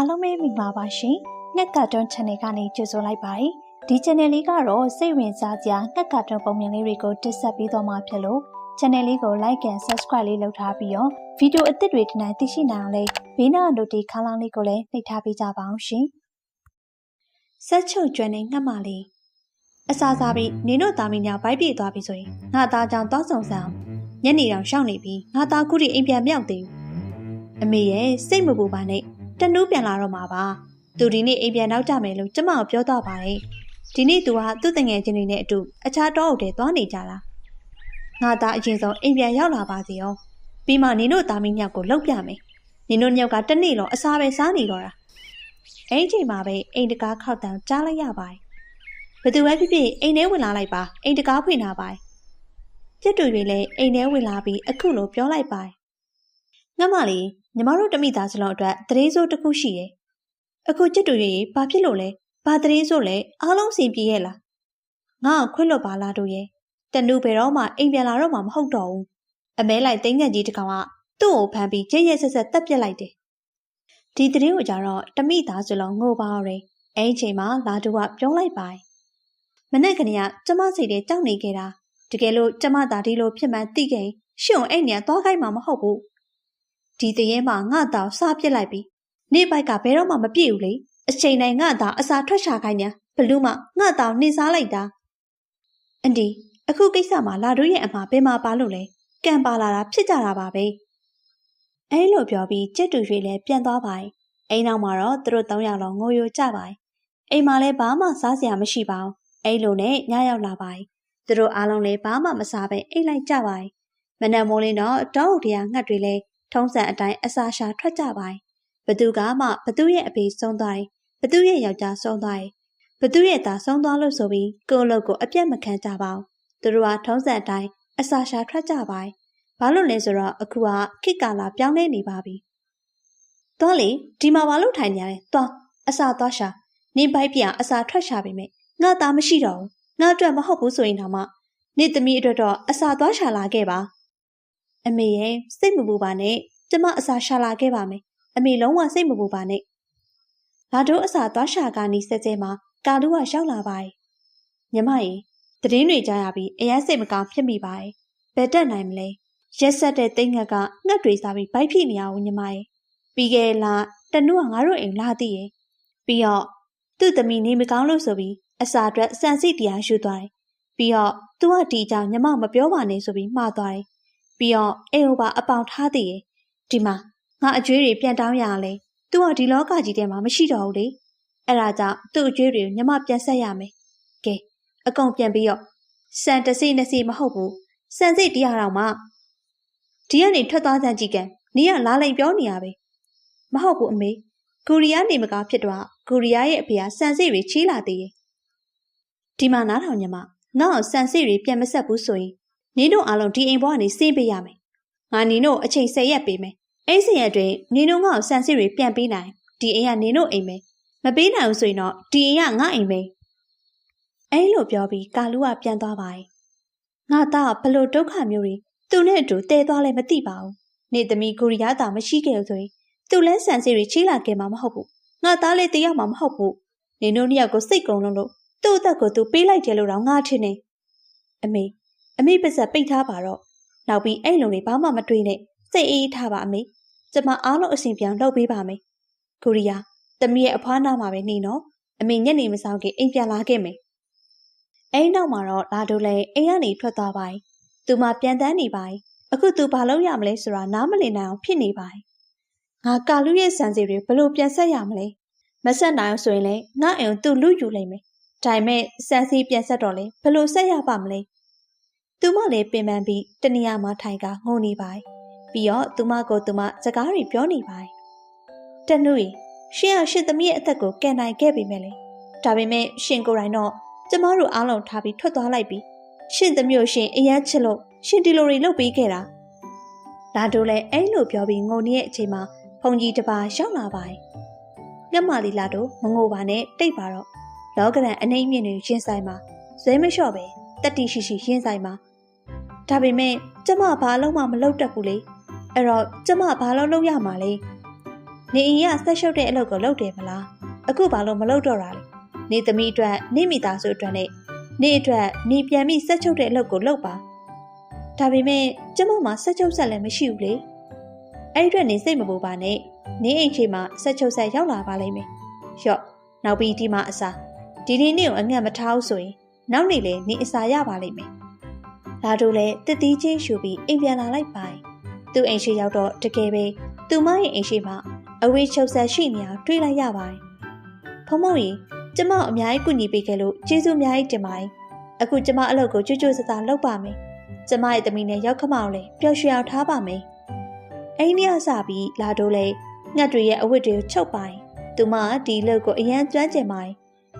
အားလုံးပဲမိပါပါရှင်။ငှက်ကတွန်း channel ကနေကြိုဆိုလိုက်ပါတယ်။ဒီ channel လေးကတော့စိတ်ဝင်စားစရာငှက်ကတွန်းပုံမြင်လေးတွေကိုတင်ဆက်ပေးသွားမှာဖြစ်လို့ channel လေးကို like and subscribe လေးလုပ်ထားပြီးတော့ဗီဒီယိုအသစ်တွေဒီနေ့သိရှိနိုင်အောင်လေးဘေးနား notification ခန်းလေးကိုလည်းနှိပ်ထားပေးကြပါအောင်ရှင်။ဆက်ချုပ်ကျွမ်းနေငှက်မလေးအစာစားပြီးနင်တို့သားမီးများဗိုက်ပြေသွားပြီဆိုရင်ငါသားကြောင့်တောက်ဆုံဆန်းညနေတောင်ရှောင်းနေပြီးငါသားခုထိအိမ်ပြန်မြောက်သေးဘူး။အမေရဲ့စိတ်မပူပါနဲ့ တနူးပြန်လာတော့မှာပါသူဒီနေ့အိမ်ပြန်နောက်ကြမယ်လို့ကျမကပြောတော့ပါတယ်ဒီနေ့သူကသူ့တငယ်ချင်းတွေနဲ့အတူအခြားတောအုပ်တွေသွားနေကြတာငါသားအရင်ဆုံးအိမ်ပြန်ရောက်လာပါစေအောင်ပြီးမှနင်တို့သားမီးမြောက်ကိုလှုပ်ပြမယ်နင်တို့မြောက်ကတနေ့လုံးအစာပဲစားနေတော့တာအဲ့ဒီချိန်မှာပဲအိမ်တကားခောက်တန်းကြားလိုက်ရပါတယ်ဘသူပဲဖြစ်ဖြစ်အိမ်ထဲဝင်လာလိုက်ပါအိမ်တကားဖွင့်လာပါတယ်ကျစ်တူတွေလည်းအိမ်ထဲဝင်လာပြီးအခုလိုပြောလိုက်ပါတယ်ငါမလေးညီမတို့တမိသားစလုံးအတွက်တရေစိုးတစ်ခုရှိတယ်။အခုချစ်တူရေဘာဖြစ်လို့လဲ။ဘာတရေစိုးလဲအားလုံးစီပြေးရဲ့လား။ငါ့ကိုခွင့်လွတ်ပါလားတို့ရဲ့။တနူဘယ်တော့မှအိမ်ပြန်လာတော့မှမဟုတ်တော့ဘူး။အမဲလိုက်သိန်းကန်ကြီးတကောင်ကသူ့ကိုဖမ်းပြီးကြဲရဲဆက်ဆက်တက်ပြစ်လိုက်တယ်။ဒီတရေကိုကြတော့တမိသားစလုံးငိုပါရတယ်။အဲ့ဒီချိန်မှာလာတူကပြောလိုက်ပါ။မနေ့ကနေ့ကကျမစိတ်ထဲကြောက်နေခဲ့တာ။တကယ်လို့ကျမသာဒီလိုဖြစ်မှန်းသိခဲ့ရှင်အဲ့နေရာသွားခိုင်းမှာမဟုတ်ဘူး ဒီတရေမှာငါတောင်စားပစ်လိုက်ပြီနေပိုက်ကဘယ်တော့မှမပြည့်ဘူးလေအချိန်တိုင်းငါတောင်အစာထွက်ရှာခိုင်းညာဘလူးမငါတောင်နေစားလိုက်တာအန်ဒီအခုကိစ္စမှာလာတို့ရဲ့အမှာဘယ်မှာပါလို့လဲကံပါလာတာဖြစ်ကြတာပါပဲအဲလိုပြောပြီးကြက်တူရွေလည်းပြန်သွားပါရဲ့အိမ်နောက်မှာတော့သူတို့၃ယောက်လုံးငိုယိုကြပါရဲ့အိမ်မှာလည်းဘာမှစားစရာမရှိပါဘူးအဲလိုနဲ့ညရောက်လာပါရဲ့သူတို့အားလုံးလည်းဘာမှမစားပဲအိတ်လိုက်ကြပါရဲ့မနက်မိုးလင်းတော့တောအုပ်တရားငှက်တွေလည်း ထုံးစံအတိုင်းအစာရှာထွက်ကြပါတယ်။ဘသူကမှဘသူရဲ့အဖေဆုံးသွားတယ်။ဘသူရဲ့ယောက်ျားဆုံးသွားတယ်။ဘသူရဲ့သားဆုံးသွားလို့ဆိုပြီးကိုယ့်အလုပ်ကိုအပြတ်မခံကြပါဘူး။သူတို့ကထုံးစံအတိုင်းအစာရှာထွက်ကြပါတယ်။ဘာလို့လဲဆိုတော့အခုကခိကာလာပြောင်းလဲနေပါပြီ။သွားလေဒီမှာဘာလို့ထိုင်နေရလဲ။သွားအစာသွားရှာနေပိုက်ပြအစာထွက်ရှာပြီမဲ့ငါသားမရှိတော့ဘူး။ငါအတွက်မဟုတ်ဘူးဆိုရင်တော့မှနေသမီးအတွက်တော့အစာသွားရှာလာခဲ့ပါ။ အမေရဲ့စိတ်မပူပါနဲ့ကျမအစာရှာလာခဲ့ပါမယ်အမေလုံးဝစိတ်မပူပါနဲ့လာတို့အစာသွားရှာကနီးစက်ကျဲမှာကာလူကရောက်လာပါရဲ့ညီမရေတည်င်းတွေကြားရပြီးအရင်စိတ်မကောင်းဖြစ်မိပါရဲ့ဘယ်တက်နိုင်မလဲရက်ဆက်တဲ့တိတ်ငက်ကငှက်တွေစားပြီးဗိုက်ဖြစ်နေရအောင်ညီမရေပြီးခဲ့လားတနုကငါတို့အိမ်လာသေးရဲ့ပြီးတော့သူ့သမီးနေမကောင်းလို့ဆိုပြီးအစာအတွက်စံစိတ်တရားယူသွားတယ်ပြီးတော့သူကဒီကြောင်ညီမမပြောပါနဲ့ဆိုပြီးမှားသွားတယ် ပြီးတော့အိမ်ဟိုပါအပေါင်ထားသေးရဲ့ဒီမှာငါအကျွေးတွေပြန်တောင်းရအောင်လေသူကဒီလောကကြီးထဲမှာမရှိတော့ဘူးလေအဲ့ဒါကြောင့်သူ့အကျွေးတွေကိုညမပြန်ဆက်ရမယ်ကဲအကုန်ပြန်ပြီးတော့စံတစီနှစ်စီမဟုတ်ဘူးစံစိတ်တရားတော်မှဒီကနေထွက်သွားစမ်းကြည့်ကန်နီးကလာလိန်ပြောနေရပဲမဟုတ်ဘူးအမေကိုရီးယားနေမကားဖြစ်တော့ကိုရီးယားရဲ့အဖေကစံစိတ်တွေချီးလာသေးရဲ့ဒီမှာနားထောင်ညမငါ့ကိုစံစိတ်တွေပြန်မဆက်ဘူးဆိုရင် နင်တို့အားလုံးဒီအိမ်ဘွားကနေဆင်းပေးရမယ်။ငါနင်တို့အချိန်၁၀ရက်ပေးမယ်။အဲ့ဒီရက်တွင်နင်တို့ငါ့ကိုစံစစ်တွေပြန်ပေးနိုင်ဒီအိမ်ကနင်တို့အိမ်ပဲ။မပေးနိုင်ဘူးဆိုရင်တော့ဒီအိမ်ကငါအိမ်ပဲ။အဲ့လိုပြောပြီးကာလူကပြန်သွားပါရဲ့။ငါသားဘလို့ဒုက္ခမျိုးတွေသူနဲ့အတူတည်သွားလဲမသိပါဘူး။နေသမီးကိုရီးယားသားမရှိခဲ့လို့ဆိုရင်သူလဲစံစစ်တွေချိလာခဲ့မှာမဟုတ်ဘူး။ငါသားလည်းတရားမှာမဟုတ်ဘူး။နင်တို့နှစ်ယောက်ကိုစိတ်ကုန်လုံးလို့သူ့အသက်ကိုသူပေးလိုက်တယ်လို့တော့ငါထင်နေ။အမေ အမေပါစက်ပိတ်ထားပါတော့နောက်ပြီးအဲ့လုံတွေဘာမှမတွေးနဲ့စိတ်အေးထားပါအမေကျမအားလုံးအစဉ်ပြောင်းလုပ်ပေးပါမယ်ကိုရီးယားသမီးရဲ့အဖွားနာမှာပဲနေနော်အမေညနေမစောင်းခင်အိမ်ပြန်လာခဲ့မယ်အဲ့နောက်မှာတော့လာတို့လည်းအိမ်ကနေထွက်သွားပါ යි သူမပြန်တန်းနေပါ යි အခုသူဘာလုပ်ရမလဲဆိုတာနားမလည်နိုင်အောင်ဖြစ်နေပါ යි ငါကာလူရဲ့စံစီတွေဘလို့ပြန်ဆက်ရမလဲမဆက်နိုင်ဆိုရင်လည်းငါအိမ်ကိုသူလူယူလိုက်မယ်ဒါပေမဲ့စံစီပြန်ဆက်တော့လေဘလို့ဆက်ရပါမလဲ သူမလည်းပင်ပန်းပြီးတနေရာမှာထိုင်ကငိုနေပါပြီးတော့သူမကိုသူမစကားတွေပြောနေပါတနွေရှင်ကရှင်သမီးရဲ့အသက်ကိုကယ်နိုင်ခဲ့ပေမဲ့လေဒါပေမဲ့ရှင်ကိုယ်တိုင်တော့ကျမတို့အားလုံးထားပြီးထွက်သွားလိုက်ပြီးရှင်သမီးကိုရှင်အရန်ချစ်လို့ရှင်ဒီလိုတွေလုပ်ပေးခဲ့တာလာတို့လည်းအဲ့လိုပြောပြီးငိုနေတဲ့အချိန်မှာဖုန်ကြီးတပါရောက်လာပါတယ်ငှက်မလီလာတို့မငိုပါနဲ့တိတ်ပါတော့လောကရန်အနှိမ့်မြင့်တွေရင်ဆိုင်မှာဇွဲမလျှော့ပဲတတိရှိရှိရင်ဆိုင်မှာ ဒါပေမဲ့ကျမဘာလုံးမှမလုပ်တတ်ဘူးလေအဲ့တော့ကျမဘာလို့လုပ်ရမှာလဲနေအိမ်ကဆက်ရှုပ်တဲ့အလုပ်ကိုလုပ်တယ်မလားအခုဘာလို့မလုပ်တော့တာလဲနေသမီးအတွက်နေမိသားစုအတွက်နဲ့နေအတွက်နေပြန်ပြီးဆက်ချုပ်တဲ့အလုပ်ကိုလုပ်ပါဒါပေမဲ့ကျမမှာဆက်ချုပ်ဆက်လည်းမရှိဘူးလေအဲ့ဒီအတွက်နေစိတ်မပူပါနဲ့နေအိမ်ချေမှာဆက်ချုပ်ဆက်ရောက်လာပါလိမ့်မယ်ရော့နောက်ပြီးဒီမှာအစားဒီနေ့နေ့ကိုအငတ်မထားဘူးဆိုရင်နောက်နေ့လေနေအစာရပါလိမ့်မယ် လာတို့လည်းတစ်တီးချင်းရှူပြီးအိမ်ပြန်လာလိုက်ပါသူ့အိမ်ရှိရောက်တော့တကယ်ပဲသူမရဲ့အိမ်ရှိမှာအဝေးချုပ်ဆက်ရှိနေတာတွေ့လိုက်ရပါတယ်ဖုံမုံကြီးကျမအများကြီးကူညီပေးခဲ့လို့ကျေးဇူးအများကြီးတင်ပါတယ်အခုကျမအလုပ်ကိုကြွကြွစသားလုပ်ပါမယ်ကျမရဲ့သမီးနဲ့ရောက်ခမောင်လည်းပျော်ရွှင်အောင်ထားပါမယ်အိန္ဒိယစပြီးလာတို့လည်းငှက်တွေရဲ့အဝတ်တွေကိုချုပ်ပိုင်သူမဒီလုပ်ကိုအရန်ကျွမ်းကျင်ပါတယ်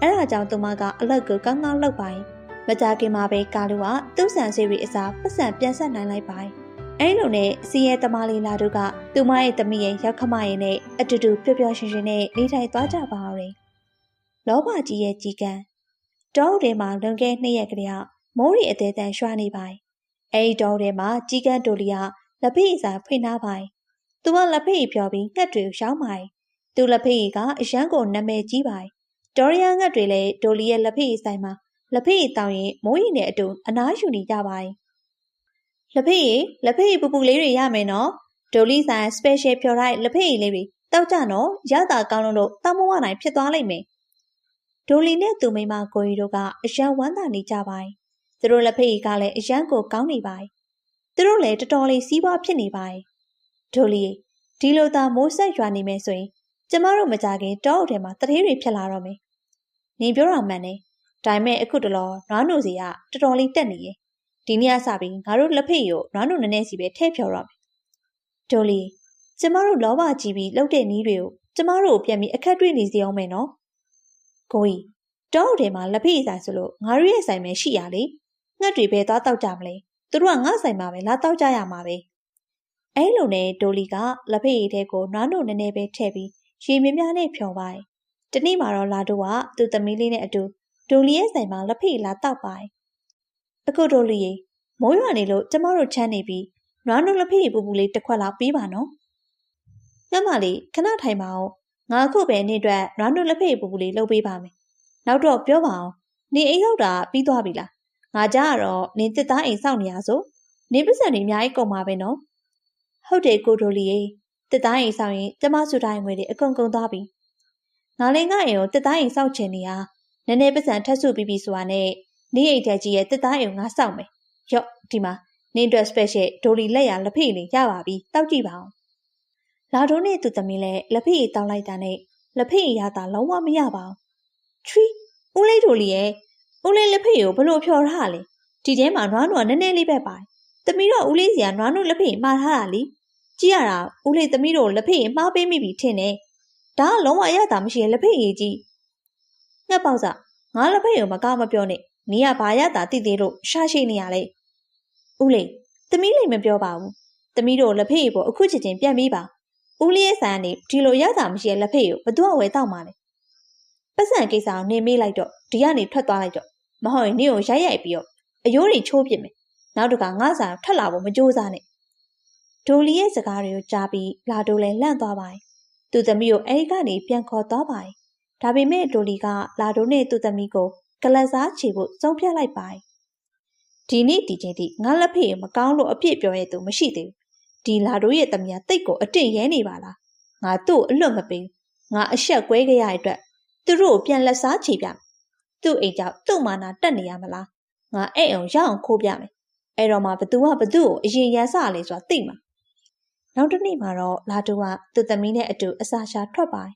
အဲ့ဒါကြောင့်သူမကအလုပ်ကိုကောင်းကောင်းလုပ်ပိုင် မကြခင်မှာပဲကာလူကသူ့ဆန်စီရီအစားပတ်စံပြန်ဆက်နိုင်လိုက်ပါတယ်။အဲလိုနဲ့စီရဲ့တမလေးလာတို့ကသူမရဲ့သမီးရဲ့ရောက်ခမရဲ့နဲ့အတူတူပျော်ပျော်ရွှင်ရွှင်နဲ့နေထိုင်သွားကြပါရဲ့။လောဘကြီးရဲ့ကြီးကံတောထဲမှာလွန်ခဲ့နှစ်ရက်ကလေးကမိုးရီအသေးတန်ရွှာနေပါတယ်။အဲဒီတောထဲမှာကြီးကံတိုလီကလက်ဖေးအစာဖွင့်ထားပါတယ်။သူကလက်ဖေးဖြော်ပြီးငှက်တွေကိုရှောင်းပါတယ်။သူလက်ဖေးကအရန်ကိုနာမည်ကြီးပါတယ်။ဒေါ်ရီယာငှက်တွေလည်းဒိုလီရဲ့လက်ဖေးဆိုင်မှာ လက်ဖိတောင်းရင်မိုးရီနဲ့အတူအနားယူနေကြပါ යි ။လက်ဖိလက်ဖိပူပူလေးတွေရမယ်နော်။ဒိုလီဆိုင် special ဖြော်လိုက်လက်ဖိလေးတွေတောက်ကြနော်ရတာကောင်းလို့တောက်မဝနိုင်ဖြစ်သွားလိမ့်မယ်။ဒိုလီနဲ့သူမိမကိုကြီးတို့ကအရန်ဝမ်းသာနေကြပါတယ်။သူတို့လက်ဖက်ရည်ကလည်းအရန်ကိုကောင်းနေပါတယ်။သူတို့လည်းတော်တော်လေးစီးပွားဖြစ်နေပါတယ်။ဒိုလီဒီလိုသာမိုးဆက်ရွာနေမယ်ဆိုရင်ကျမတို့မကြခင်တောအုပ်ထဲမှာတထေးတွေဖြစ်လာတော့မယ်။နေပြောတာမှန်တယ်။ ဒါပေမဲ့အခုတလောနွားနိုစီကတော်တော်လေးတက်နေရဲ့။ဒီနေ့ကစပြီးငါတို့လက်ဖက်ရည်ကိုနွားနိုနည်းနည်းစီပဲထည့်ဖြော်တော့မယ်။ဒိုလီကျမတို့လောဘကြီးပြီးလှုပ်တဲ့နီးတွေကိုကျမတို့ကိုပြန်ပြီးအခက်တွေ့နေစီအောင်မယ်နော်။ကိုကြီးတောအုပ်ထဲမှာလက်ဖိဆိုင်ဆိုလို့ငါတို့ရဲ့ဆိုင်ပဲရှိရလေငှက်တွေပဲသွားတောက်ကြမလဲသူတို့ကငါဆိုင်မှာပဲလာတောက်ကြရမှာပဲအဲလိုနဲ့ဒိုလီကလက်ဖိထဲကိုနွားနို့နည်းနည်းပဲထည့်ပြီးရေမြများနဲ့ဖြော်ပါတယ်တနေ့မှာတော့လာတို့ကသူ့သမီးလေးနဲ့အတူ ဒိုလီရဲ့ဆိုင်မှာလက်ဖိလာတောက်ပါတယ်အခုဒိုလီရေမိုးရွာနေလို့ကျမတို့ချမ်းနေပြီးနွားနို့လက်ဖိပူပူလေးတစ်ခွက်လောက်ပေးပါနော်ညမလေးခဏထိုင်ပါအောင်ငါအခုပဲနေ့အတွက်နွားနို့လက်ဖေးပူပူလေးလုပ်ပေးပါမယ်။နောက်တော့ပြောပါအောင်။နေအိမ်ရောက်တာပြီးသွားပြီလား။ငါကြားကတော့နင်တစ်သားအိမ်စောင့်နေရဆို။နေပစံနေအများကြီးကုန်ပါပဲနော်။ဟုတ်တယ်ကိုဒိုလီရေတစ်သားအိမ်စောင့်ရင်ကျမစုတိုင်းငွေတွေအကုန်ကုန်သွားပြီ။ငါလည်းငါအိမ်ကိုတစ်သားအိမ်စောင့်ချင်နေရ။ နည်းနည်းပစံထက်စုပြီးပြီဆိုတာနဲ့နေအိမ်တက်ကြီးရဲ့တစ်သားအိမ်ကိုငါစောင့်မယ်။ရော့ဒီမှာနင်းအတွက် special ဒိုလီလက်ရလက်ဖေးလေးရပါပြီ။တောက်ကြည့်ပါအောင်လာတိုးနဲ့သူသမီးလည်းလက်ဖိတောင်းလိုက်တာနဲ့လက်ဖိရတာလုံးဝမရပါဘူး။ချွီဦးလေးတို့လီရဲ့ဦးလေးလက်ဖိကိုဘလို့ဖြော်ထားလဲဒီထဲမှာနွားနွားနည်းနည်းလေးပဲပါတယ်။သမီးတော့ဦးလေးစီကနွားနွားလက်ဖိမှားထားတာလीကြည့်ရတာဦးလေးသမီးတို့လက်ဖိမှားပေးမိပြီထင်တယ်။ဒါကလုံးဝရတာမရှိရဲ့လက်ဖိကြီးကြီး။ ငှက်ပေါက်စားငါလက်ဖိကိုမကောက်မပြောနဲ့။နီးကဘာရတာတိသေးလို့ရှာရှိနေရလေ။ဦးလေးသမီးလေးမပြောပါဘူး။သမီးတို့လက်ဖိကိုအခုချက်ချင်းပြန်ပြီးပါဦးလေးရဲ့ဆန်ကနေဒီလိုရတာမရှိတဲ့လက်ဖက်ကိုဘသူကဝယ်တော့မှလဲပတ်စံကိစ္စကိုနေမေးလိုက်တော့ဒီကနေထွက်သွားလိုက်တော့မဟုတ်ရင်နင့်ကိုရိုက်ရိုက်ပြီးတော့အယိုးတွေချိုးပစ်မယ်နောက်တကငါဆန်ထွက်လာဖို့မကြိုးစားနဲ့ဒိုလီရဲ့စကားတွေကိုကြားပြီးလာဒိုလည်းလန့်သွားပါတယ်သူသမီးကိုအဲဒီကနေပြန်ခေါ်သွားပါတယ် ဒါပေမဲ့ဒိုလီကလာဒိုနဲ့သူသမီးကိုကလတ်စားချေဖို့စုံဖြတ်လိုက်ပါတယ်ဒီနေ့ဒီချိန်ထိငါလက်ဖေးမကောင်းလို့အပြစ်ပြောရသူမရှိသေးဘူးဒီလာတို့ရဲ့တမယာတိတ်ကိုအတင့်ရဲနေပါလားငါတို့အလွတ်မပေးငါအဆက်ကွဲခဲ့ရတဲ့အတွက်သူတို့ကိုပြန်လက်စားချေပြသူ့အိမ်ကြောင့်သူ့မာနာတက်နေရမလားငါအဲ့အောင်ရအောင်ခိုးပြမယ်အဲ့တော့မှဘသူကဘသူ့ကိုအရင်ရန်စလေဆိုတာသိမှာနောက်တစ်နေ့မှာတော့လာတူကသူ့သမီးနဲ့အတူအစာရှာထွက်ပါတယ်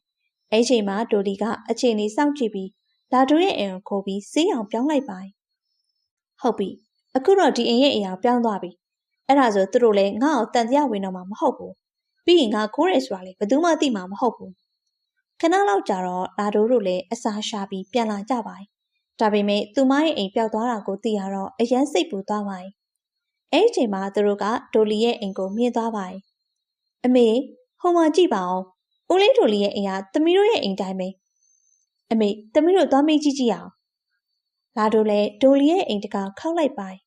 အဲ့ချိန်မှာဒိုလီကအချိန်လေးစောင့်ကြည့်ပြီးလာတူရဲ့အိမ်ကိုခိုးပြီးစေးအောင်ပြောင်းလိုက်ပါတယ်ဟုတ်ပြီအခုတော့ဒီအိမ်ရဲ့အိမ်အောင်ပြောင်းသွားပြီအဲ့ဒါဆိုသူတို့လည်းငါ့ကိုတန်တရားဝင်တော့မှာမဟုတ်ဘူးပြီးရင်ငါခိုးရဲဆိုတာလေဘယ်သူမှသိမှာမဟုတ်ဘူးခဏလောက်ကြာတော့လာဒိုးတို့လည်းအစာရှာပြီးပြန်လာကြပါတယ်ဒါပေမဲ့သူမရဲ့အိမ်ပျောက်သွားတာကိုသိရတော့အရန်စိတ်ပူသွားပါတယ်အဲ့ဒီချိန်မှာသူတို့ကဒိုလီရဲ့အိမ်ကိုမြင်သွားပါတယ်အမေဟိုမှာကြည့်ပါအောင် ဦးလေးဒိုလီရဲ့အိမ်ကသမီးတို့ရဲ့အိမ်တိုင်းပဲအမေသမီးတို့သွားမေးကြည့်ကြည့်အောင်လာဒိုလည်းဒိုလီရဲ့အိမ်တကာခောက်လိုက်ပါတယ်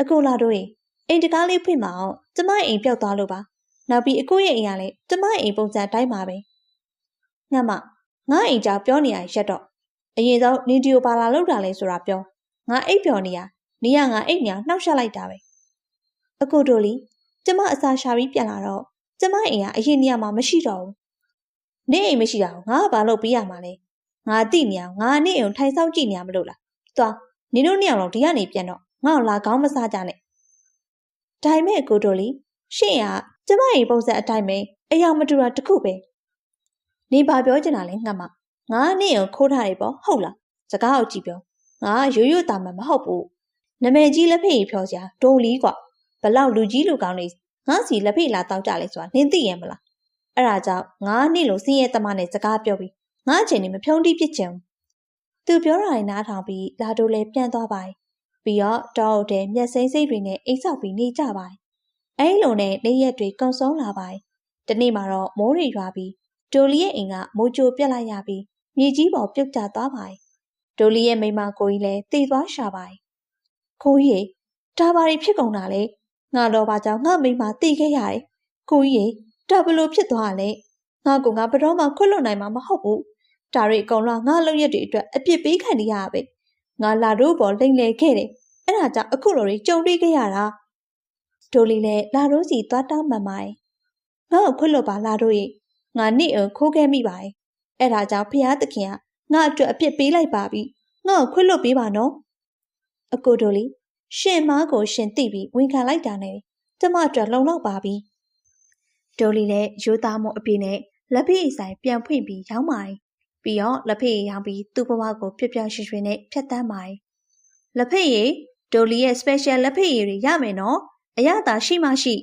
အကိုလာဒိုရဲ့အိမ်တကားလေးဖွင့်မအောင်ကျမအိမ်ပျောက်သွားလို့ပါနောက်ပြီးအကိုရဲ့အိမ်ကလည်းကျမအိမ်ပုံစံတိုင်းပါပဲငါမငါအိမ်ကြောင်ပြောနေရရက်တော့အရင်ဆုံးနေဒီယိုပါလာလောက်တာလဲဆိုတာပြောငါအိပ်ပျော်နေရနေရငါအိတ်ညာနှောက်ရှက်လိုက်တာပဲအကိုတို့လီကျမအစာရှာပြီးပြန်လာတော့ကျမအိမ်ကအရင်နေရာမှာမရှိတော့ဘူး နေအိမ်မရှိတာကိုငါကဘာလို့ပြရမှာလဲငါတိနေအောင်ငါနေအိမ်ထိုင်ဆောင်ကြည့်နေရမလို့လားသွားနင်တို့နှစ်ယောက်လုံးဒီကနေပြန်တော့ငါ့ကိုလာကောင်းမစားကြနဲ့ဒါပေမဲ့အကိုတို့လီရှင့်ကကျမအိမ်ပုံစံအတိုင်းပဲအယောင်မတူတာတခုပဲနေဘာပြောချင်တာလဲငါမငါနေအိမ်ခိုးထားတယ်ပေါ့ဟုတ်လားစကားကိုကြည့်ပြောငါရိုးရိုးတာမှမဟုတ်ဘူးနမဲကြီးလက်ဖေးဖြောစရာဒုံလီကွာဘလောက်လူကြီးလူကောင်းနေငါစီလက်ဖေးလာတောက်ကြလဲဆိုတာနင်သိရဲ့မလား အဲ့ဒါကြောင့်ငါနေ့လိုစင်းရဲတမနဲ့စကားပြောပြီးငါအချိန်နဲ့မဖြုံးတိဖြစ်ချင်သူပြောတာနဲ့နားထောင်ပြီးလာတို့လည်းပြန်သွားပါပြီးတော့တောအုပ်ထဲမျက်စိမ့်စိတ်တွေနဲ့အိတ်ဆောက်ပြီးနေကြပါအဲ့လိုနဲ့နေ့ရက်တွေကုံဆုံးလာပါတနေ့မှာတော့မိုးတွေရွာပြီးဒိုလီရဲ့အိမ်ကမိုးကြိုပြက်လိုက်ရပြီးမြေကြီးပေါ်ပြုတ်ကျသွားပါဒိုလီရဲ့မိမကိုကြီးလည်းတည်သွားရှာပါကိုကြီးဒါဘာတွေဖြစ်ကုန်တာလဲငါတော့ဘာကြောင့်ငါမိမတည်ခဲ့ရတယ်ကိုကြီး ဒါဘလို့ဖြစ်သွားလဲငါကငါဘတော်မှခွတ်လွတ်နိုင်မှာမဟုတ်ဘူးဒါတွေအကုန်လုံးငါလုပ်ရက်တွေအတွက်အပြစ်ပေးခံနေရပဲငါလာတို့ပေါ်လိမ့်လေခဲ့တယ်အဲ့ဒါကြောင့်အခုလိုတွေကြုံတွေ့ခဲ့ရတာဒိုလီလည်းလာတို့စီသွားတောင်းမှန်ပါရဲ့ငါ့ကိုခွတ်လွတ်ပါလာတို့ရဲ့ငါနေ့အခိုးခဲ့မိပါရဲ့အဲ့ဒါကြောင့်ဖျားသခင်ကငါအတွက်အပြစ်ပေးလိုက်ပါပြီငါ့ကိုခွတ်လွတ်ပေးပါနော်အကိုဒိုလီရှင်မားကိုရှင်သိပြီးဝန်ခံလိုက်တာနဲ့ကျမအတွက်လုံလောက်ပါပြီ ဒိုလီလည်းရိုးသားမှုအပြည့်နဲ့လက်ဖေးဆိုင်ပြန်ဖွင့်ပြီးရောင်းပါတယ်ပြီးတော့လက်ဖေးရောင်းပြီးသူ့ဘဝကိုပြပြရွှင်ရွှင်နဲ့ဖြတ်တန်းပါတယ်လက်ဖေးရဒိုလီရဲ့ special လက်ဖေးရည်တွေရမယ်နော်အရသာရှိမှရှိ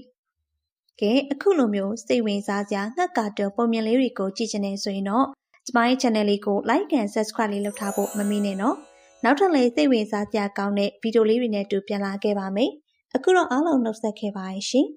ကဲအခုလိုမျိုးစိတ်ဝင်စားစရာငှက်ကာတွန်းပုံမြင်လေးတွေကိုကြည့်ချင်နေဆိုရင်တော့ကျမရဲ့ channel လေးကို like and subscribe လေးလုပ်ထားဖို့မမေ့နဲ့နော်နောက်ထပ်လည်းစိတ်ဝင်စားစရာကောင်းတဲ့ဗီဒီယိုလေးတွေနဲ့တူပြန်လာခဲ့ပါမယ်အခုတော့အားလုံးနှုတ်ဆက်ခဲ့ပါရှင်